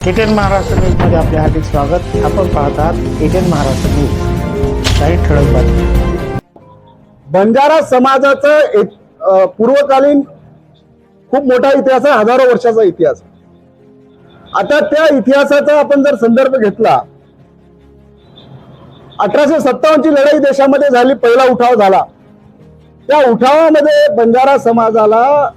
Attain Maharashtra न्यूजमध्ये आपले हार्दिक स्वागत. आपण पाहत आहात एटेन महाराष्ट्र न्यूज. काही ठळक बातमी बंजारा समाजाचं एक पूर्वकालीन खूप मोठा इतिहास आहे हजारो वर्षाचा इतिहास. आता त्या इतिहासाचा आपण जर संदर्भ घेतला अठराशे सत्तावन्नची लढाई देशामध्ये झाली पहिला उठाव झाला. त्या उठावामध्ये बंजारा समाजाला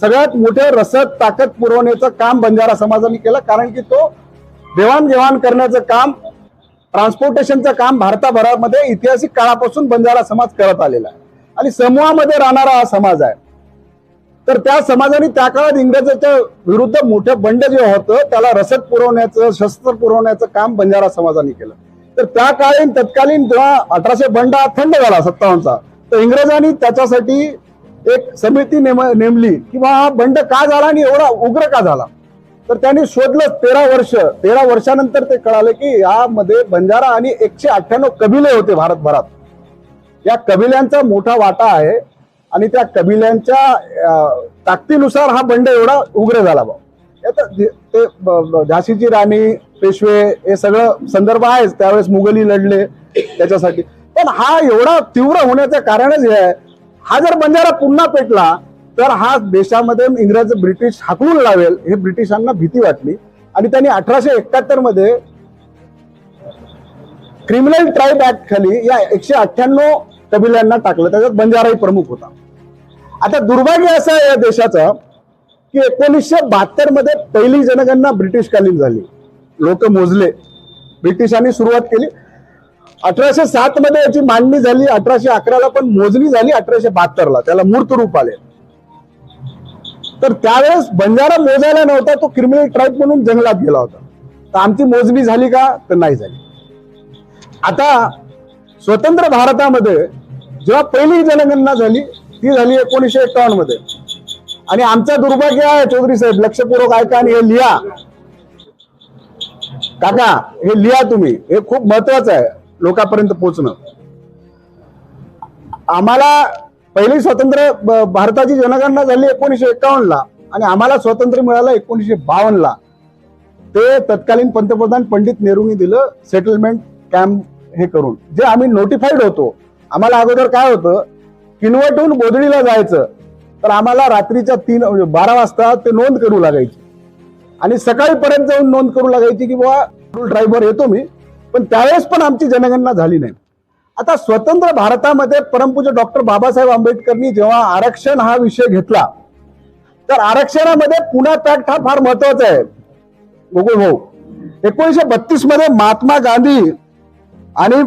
सगळ्यात मोठे रसद ताकद पुरवण्याचं काम बंजारा समाजाने केलं कारण की तो देवाणघेवाण करण्याचं काम ट्रान्सपोर्टेशनचं काम भारताभरामध्ये ऐतिहासिक काळापासून बंजारा समाज करत आलेला आहे. आणि समूहामध्ये राहणारा हा समाज आहे. तर त्या समाजाने त्या काळात इंग्रजाच्या विरुद्ध मोठं बंड जे होतं त्याला रसद पुरवण्याचं शस्त्र पुरवण्याचं काम बंजारा समाजाने केलं. तर त्या काळीन तत्कालीन जेव्हा अठराशे बंड हा थंड झाला सत्तावन्नचा तर इंग्रजांनी त्याच्यासाठी एक समिती नेम नेमली किंवा हा बंड का झाला आणि एवढा उग्र का झाला? तर त्यांनी शोधलं तेरा वर्ष तेरा वर्षानंतर ते कळालं की यामध्ये बंजारा आणि एकशे अठ्ठ्याण्णव कबिले होते भारतभरात. या कबिल्यांचा मोठा वाटा आहे आणि त्या कबिल्यांच्या ताकदीनुसार हा बंड एवढा उग्र झाला बा. ते झाशीची राणी पेशवे हे सगळं संदर्भ आहेच. त्यावेळेस मुघली लढले त्याच्यासाठी. पण हा एवढा तीव्र होण्याचं कारणच हे आहे हा जर बंजारा पुन्हा पेटला तर हा देशामध्ये इंग्रज ब्रिटिश हाकलून लावेल हे ब्रिटिशांना भीती वाटली. आणि त्यांनी अठराशे एकाहत्तरमध्ये क्रिमिनल ट्राईब ऍक्ट खाली या एकशे अठ्ठ्याण्णव कबिल्यांना टाकलं. त्याच्यात बंजाराही प्रमुख होता. आता दुर्भाग्य असं आहे या देशाचं की एकोणीसशे बहात्तरमध्ये पहिली जनगणना ब्रिटिशकालीन झाली. लोक मोजले. ब्रिटिशांनी सुरुवात केली. अठराशे सात मध्ये याची मांडणी झाली अठराशे अकराला पण मोजणी झाली अठराशे बहात्तर ला त्याला मूर्त रूप आले. तर त्यावेळेस बंजारा मोजायला नव्हता तो क्रिमिनल ट्राईब म्हणून जंगलात गेला होता. तर आमची मोजणी झाली का? तर नाही झाली. आता स्वतंत्र भारतामध्ये जेव्हा पहिली जनगणना झाली ती झाली एकोणीसशे एकावन्नमध्ये. आणि आमचा दुर्भाग्य आहे चौधरी साहेब लक्षपूर्वक ऐका आणि हे लिहा. काका हे लिहा तुम्ही. हे खूप महत्वाचं आहे. लोकांपर्यंत पोहोचणं. आम्हाला पहिली स्वतंत्र भारताची जनगणना झाली एकोणीसशे एकावन्नला आणि आम्हाला स्वातंत्र्य मिळालं एकोणीसशे बावन्न ला ते तत्कालीन पंतप्रधान पंडित नेहरूंनी दिलं सेटलमेंट कॅम्प हे करून. जे आम्ही नोटिफाईड होतो. आम्हाला अगोदर काय होतं? किनवटहून गोधडीला जायचं. तर आम्हाला रात्रीच्या तीन म्हणजे बारा वाजता ते नोंद करू लागायची. आणि सकाळीपर्यंत जाऊन नोंद करू लागायची की बाबा ड्रायव्हर येतो मी. पण त्यावेळेस पण आमची जनगणना झाली नाही. आता स्वतंत्र भारतामध्ये परमपूज्य डॉक्टर बाबासाहेब आंबेडकरनी जेव्हा आरक्षण हा विषय घेतला तर आरक्षणामध्ये पुन्हा पॅक्ट हा फार महत्त्वाचा आहे. गोकुळ हो. भाऊ एकोणीसशे बत्तीसमध्ये महात्मा गांधी आणि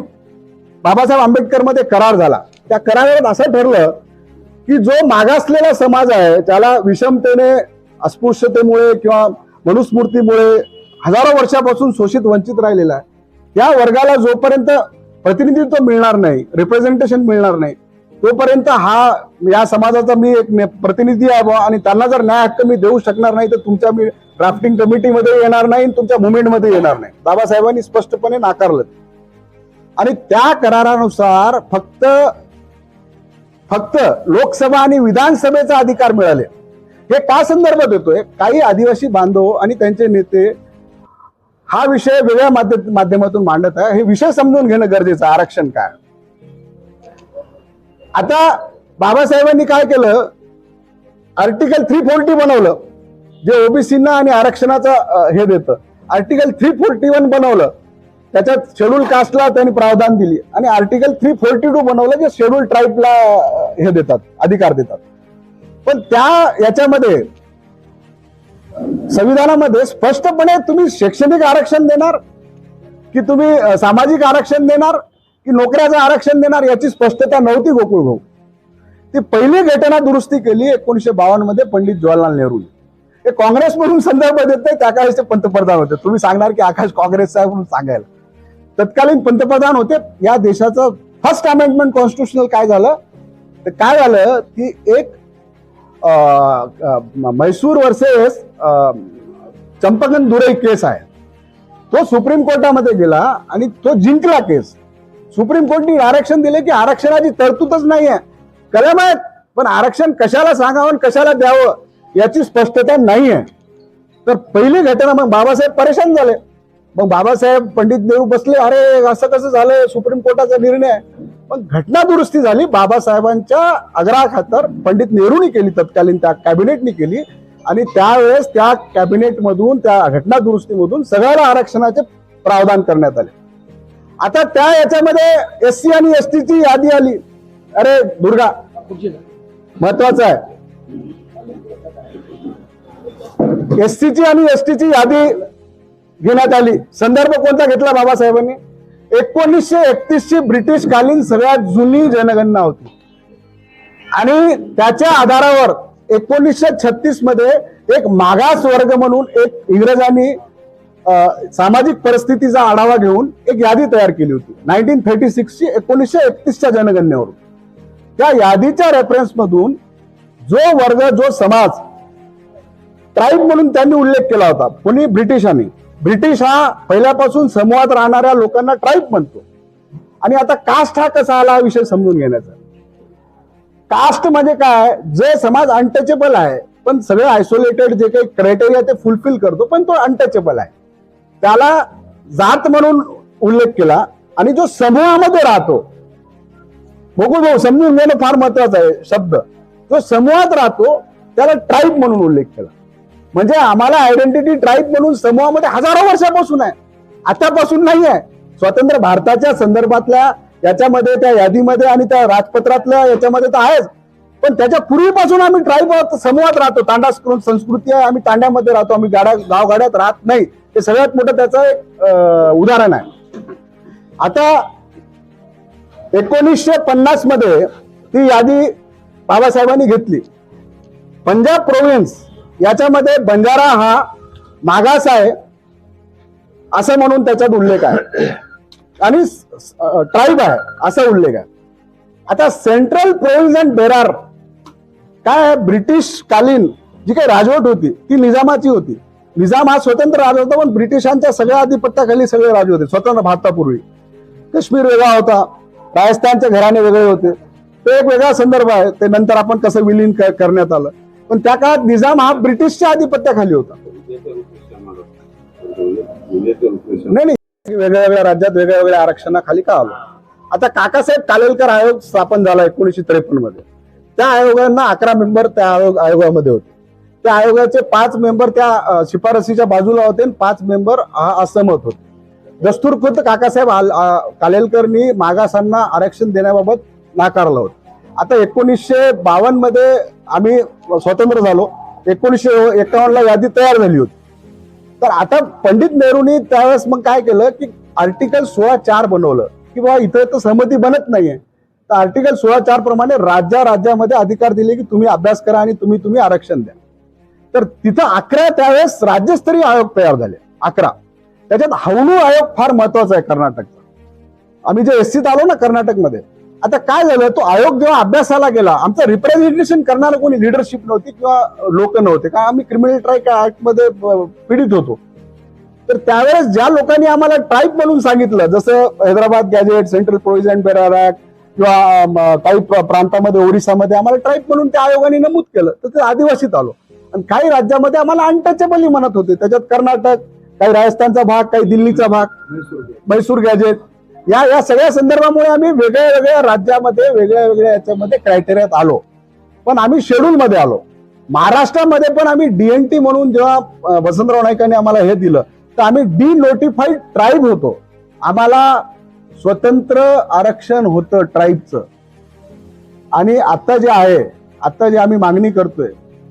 बाबासाहेब आंबेडकरमध्ये करार झाला. त्या करारात असं ठरलं की जो मागासलेला समाज आहे त्याला विषमतेने अस्पृश्यतेमुळे किंवा मनुस्मृतीमुळे हजारो वर्षापासून शोषित वंचित राहिलेला आहे. या वर्गाला जोपर्यंत प्रतिनिधित्व मिळणार नाही रिप्रेझेंटेशन मिळणार नाही तोपर्यंत हा या समाजाचा मी एक प्रतिनिधी आहे आणि त्यांना जर न्याय हक्क मी देऊ शकणार नाही तर तुमच्या मी ड्राफ्टिंग कमिटीमध्ये येणार नाही आणि तुमच्या मुवमेंटमध्ये येणार नाही. बाबासाहेबांनी स्पष्टपणे नाकारलं. आणि त्या करारानुसार फक्त फक्त लोकसभा आणि विधानसभेचा अधिकार मिळाले. हे का संदर्भात येतोय? काही आदिवासी बांधव आणि त्यांचे नेते हा विषय वेगळ्या माध्यमातून मांडत आहे. हे विषय समजून घेणं गरजेचं आरक्षण काय? आता बाबासाहेबांनी काय केलं? आर्टिकल थ्री फोर्टी बनवलं. जे ओबीसीना आणि आरक्षणाचं हे देतं. आर्टिकल थ्री फोर्टी वन बनवलं. त्याच्यात शेड्यूल कास्टला त्यांनी प्रावधान दिली. आणि आर्टिकल थ्री फोर्टी टू बनवलं जे शेड्यूल ट्राईबला हे देतात अधिकार देतात. पण त्या याच्यामध्ये संविधानामध्ये स्पष्टपणे तुम्ही शैक्षणिक आरक्षण देणार की तुम्ही सामाजिक आरक्षण देणार की नोकऱ्याचं आरक्षण देणार याची स्पष्टता नव्हती गोकुळ भाऊ. ती पहिली घटना दुरुस्ती केली एकोणीसशे बावन्नमध्ये पंडित जवाहरलाल नेहरू. हे काँग्रेस म्हणून संदर्भ देत नाही त्या काळेचे पंतप्रधान होते. तुम्ही सांगणार की आकाश काँग्रेसचा साहेब म्हणून सांगायला. तत्कालीन पंतप्रधान होते. या देशाचं फर्स्ट अमेंडमेंट कॉन्स्टिट्युशनल काय झालं? तर काय झालं की एक म्हैसूर वर्सेस चंपकन दुरई केस आहे. तो सुप्रीम कोर्टामध्ये गेला आणि तो जिंकला केस. सुप्रीम कोर्टने आरक्षण दिले की आरक्षणाची तरतूदच नाही आहे कलम आहेत पण आरक्षण कशाला सांगावं आणि कशाला द्यावं याची स्पष्टता नाही आहे तर पहिली घटना मग बाबासाहेब परेशान झाले. मग बाबासाहेब पंडित नेहरू बसले अरे असं कसं झालंय? सुप्रीम कोर्टाचा निर्णय आहे. पण घटना दुरुस्ती झाली. बाबासाहेबांच्या आग्रहाखातर पंडित नेहरूनी केली तत्कालीन त्या कॅबिनेटनी केली. आणि त्यावेळेस त्या कॅबिनेटमधून त्या घटना दुरुस्तीमधून सगळ्याला आरक्षणाचे प्रावधान करण्यात आले. आता त्या याच्यामध्ये एस सी आणि एस ची यादी आली. अरे दुर्गा महत्वाचं आहे. एस ची आणि एस ची यादी घेण्यात आली. संदर्भ कोणता घेतला बाबासाहेबांनी? एकोणीसशे एकतीस ची ब्रिटिश कालीन सगळ्यात जुनी जनगणना होती. आणि त्याच्या आधारावर एकोणीसशे छत्तीसमध्ये एक मागास वर्ग म्हणून एक इंग्रजांनी सामाजिक परिस्थितीचा आढावा घेऊन एक यादी तयार केली होती. नाईन्टीन थर्टी सिक्स ची एकोणीसशे एकतीसच्या जनगणनेवरून. त्या यादीच्या रेफरन्स मधून जो वर्ग जो समाज ट्राईब म्हणून त्यांनी उल्लेख केला होता कोणी ब्रिटिशांनी. ब्रिटिश हा पहिल्यापासून समूहात राहणाऱ्या लोकांना ट्राईब म्हणतो. आणि आता कास्ट हा कसा आला हा विषय समजून घेण्याचा. कास्ट म्हणजे काय? जे समाज अनटचेबल आहे पण सगळे आयसोलेटेड जे काही क्रायटेरिया ते फुलफिल करतो पण तो अनटचेबल आहे. त्याला जात म्हणून उल्लेख केला आणि जो समूहामध्ये राहतो बघू भाऊ समजून घेणं फार महत्वाचं आहे शब्द. जो समूहात राहतो त्याला ट्राईब म्हणून उल्लेख केला. म्हणजे आम्हाला आयडेंटिटी ट्राईब म्हणून समूहामध्ये हजारो वर्षापासून आहे. आतापासून नाही आहे स्वतंत्र भारताच्या संदर्भातल्या याच्यामध्ये त्या यादीमध्ये आणि त्या राजपत्रातल्या याच्यामध्ये तर आहेच. पण त्याच्या पूर्वीपासून आम्ही ट्राईब समूहात राहतो. तांडा संस्कृती आहे आम्ही तांड्यामध्ये राहतो. आम्ही गाड्या गावगाड्यात राहत नाही. हे सगळ्यात मोठं त्याचं एक उदाहरण आहे. आता एकोणीसशे पन्नासमध्ये ती यादी बाबासाहेबांनी घेतली. पंजाब प्रोव्हिन्स याच्यामध्ये बंजारा हा मागास आहे असं म्हणून त्याच्यात उल्लेख आहे. आणि ट्राईब आहे असा उल्लेख आहे. आता सेंट्रल प्रोव्हिन्स अँड बेरार काय ब्रिटिश कालीन जी काही राजवट होती ती निजामाची होती. निजाम हा स्वतंत्र राजा होता पण ब्रिटिशांच्या सगळ्या आधिपत्याखाली सगळे राजे होते स्वतंत्र भारतापूर्वी. काश्मीर वेगळा होता राजस्थानचे घराणे वेगळे होते. ते एक वेगळा संदर्भ आहे ते नंतर आपण कसं विलीन करण्यात आलं. पण त्या काळात निजाम हा ब्रिटिशच्या आधिपत्याखाली होता. नाही नाही. वेगळ्या वेगळ्या राज्यात वेगळ्या वेगळ्या आरक्षणाखाली का आलो? आता काकासाहेब कालेलकर आयोग स्थापन झाला एकोणीसशे त्रेपन्नमध्ये. त्या आयोगांना अकरा मेंबर त्या आयोग आयोगामध्ये होते. त्या आयोगाचे पाच मेंबर त्या शिफारसीच्या बाजूला होते आणि पाच मेंबर असहमत होते. दस्तूर खुद्द काकासाहेब आल- कालेलकरनी मागासांना आरक्षण देण्याबाबत नाकारलं होतं. आता एकोणीसशे बावन्नमध्ये आम्ही स्वतंत्र झालो. एकोणीसशे एकावन्नला यादी तयार झाली होती. तर आता पंडित नेहरूंनी त्यावेळेस मग काय केलं की आर्टिकल सोळा चार बनवलं. की बाबा इथं तर सहमती बनत नाहीये. तर आर्टिकल सोळा चार प्रमाणे राज्या राज्यामध्ये अधिकार दिले की तुम्ही अभ्यास करा आणि तुम्ही तुम्ही आरक्षण द्या. तर तिथं अकरा त्यावेळेस राज्यस्तरीय आयोग तयार झाले. अकरा. त्याच्यात हवनू आयोग फार महत्त्वाचा आहे कर्नाटकचा. आम्ही जे एससीत आलो ना कर्नाटकमध्ये आता काय झालं तो आयोग जेव्हा अभ्यासाला गेला आमचं रिप्रेझेंटेशन करणारं कोणी लिडरशिप नव्हती किंवा लोक नव्हते. कारण आम्ही क्रिमिनल ट्राय ऍक्टमध्ये अं, पीडित होतो. तर त्यावेळेस ज्या लोकांनी आम्हाला ट्राईब म्हणून सांगितलं जसं Hyderabad gazette central provision Berar act किंवा काही प्र- प्रांतामध्ये ओरिसामध्ये आम्हाला ट्राईब म्हणून त्या आयोगाने नमूद केलं तर ते आदिवासीत आलो. आणि काही राज्यामध्ये आम्हाला अनटचेबल म्हणत होते. त्याच्यात कर्नाटक काही राजस्थानचा भाग काही दिल्लीचा भाग मैसूर गॅजेट या या सगळ्या संदर्भामुळे आम्ही वेगळ्या वेगळ्या राज्यामध्ये वेगळ्या वेगळ्या याच्यामध्ये क्रायटेरियात आलो. पण आम्ही शेड्यूलमध्ये आलो. महाराष्ट्रामध्ये पण आम्ही डीएनटी म्हणून जेव्हा वसंतराव नाईकांनी आम्हाला हे दिलं तर आम्ही डी नोटिफाईड ट्राईब होतो. आम्हाला स्वतंत्र आरक्षण होतं ट्राईबचं आणि आता जे आहे आता जे आम्ही मागणी करतोय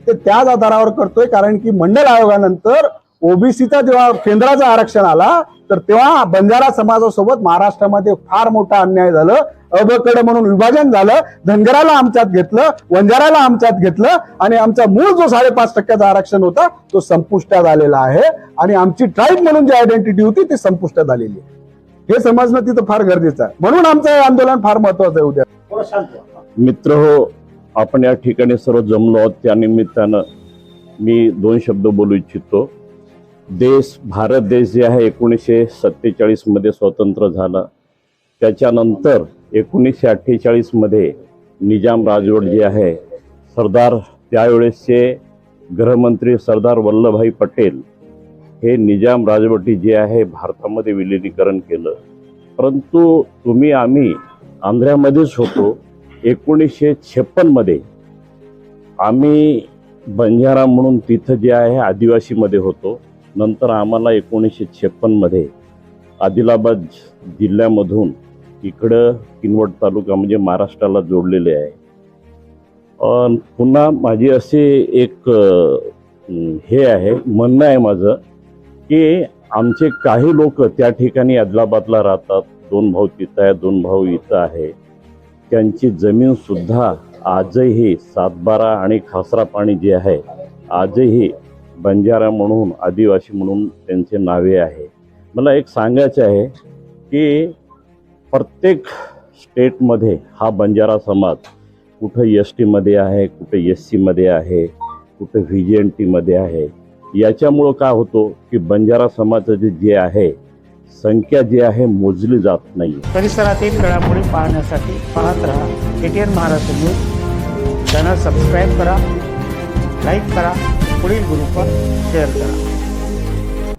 ते त्याच आधारावर करतोय कारण की मंडल आयोगानंतर ओबीसीचा जेव्हा केंद्राचा आरक्षण आला तर तेव्हा बंजारा समाजासोबत महाराष्ट्रामध्ये फार मोठा अन्याय झालं. अबकड म्हणून विभाजन झालं. धनगराला आमच्यात घेतलं वंजाराला आमच्यात घेतलं आणि आमचा मूळ जो साडेपाच टक्क्याचा आरक्षण होता तो संपुष्टात आलेला आहे. आणि आमची ट्राईब म्हणून जी आयडेंटिटी होती ती संपुष्टात आलेली आहे. हे समजणं तिथं फार गरजेचं आहे. म्हणून आमचं हे आंदोलन फार महत्वाचं आहे उद्या. मित्र हो आपण या ठिकाणी सर्व जमलो आहोत. त्या निमित्तानं मी दोन शब्द बोलू इच्छितो. देश भारत देश जे आहे एकोणीसशे सत्तेचाळीसमध्ये स्वतंत्र झाला. त्याच्यानंतर एकोणीसशे अठ्ठेचाळीसमध्ये निजाम राजवट जे आहे सरदार त्यावेळेसचे गृहमंत्री सरदार वल्लभभाई पटेल हे निजाम राजवटी जे आहे भारतामध्ये विलिनीकरण केलं. परंतु तुम्ही आम्ही आंध्रामध्येच होतो. एकोणीसशे छप्पनमध्ये आम्ही बंजारा म्हणून तिथं जे आहे आदिवासीमध्ये होतो. नंतर आम्हाला एकोणीसशे छप्पनमध्ये आदिलाबाद जिल्ह्यामधून इकडं किनवट तालुका म्हणजे महाराष्ट्राला जोडलेले आहे. पुन्हा माझी असे एक हे आहे म्हणणं आहे माझं की आमचे काही लोक त्या ठिकाणी आदिलाबादला राहतात. दोन भाऊ तिथं आहे दोन भाऊ इथं आहे. त्यांची जमीनसुद्धा आजही सातबारा आणि खासरा पाणी जे आहे आजही बंजारा म्हणून आदिवासी म्हणून त्यांचे नावे आहे. मला एक सांगायचं आहे की प्रत्येक स्टेटमध्ये हा बंजारा समाज कुठं एस टीमध्ये आहे कुठं एस सीमध्ये आहे कुठं व्ही जी एन टीमध्ये आहे याच्यामुळं काय होतो की बंजारा समाजाचे जे आहे संख्या जी आहे मोजली जात नाही परिसरातील घडामोडी पाहण्यासाठी पाहत राहा. ATN Maharashtra news channel subscribe करा लाईक करा. पुढील ग्रुपवर शेअर करा.